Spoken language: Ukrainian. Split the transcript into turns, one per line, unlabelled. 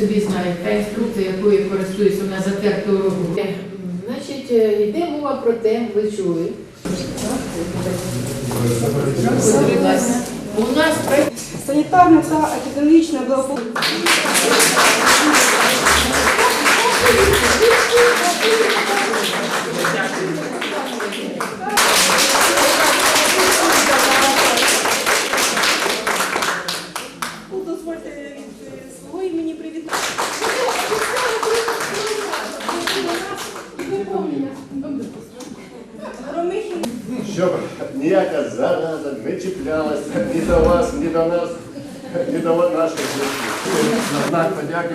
собі знає. Та інструкція, якою користуюся, на затерту у руку. Значить, е, йде мова про те, ви чули. У нас
санітарна та епідемічне благополуччя.
Щоб ніяка зараза не чіплялася ні до вас, ні до нас, ні до наших дітей. На знак подяки.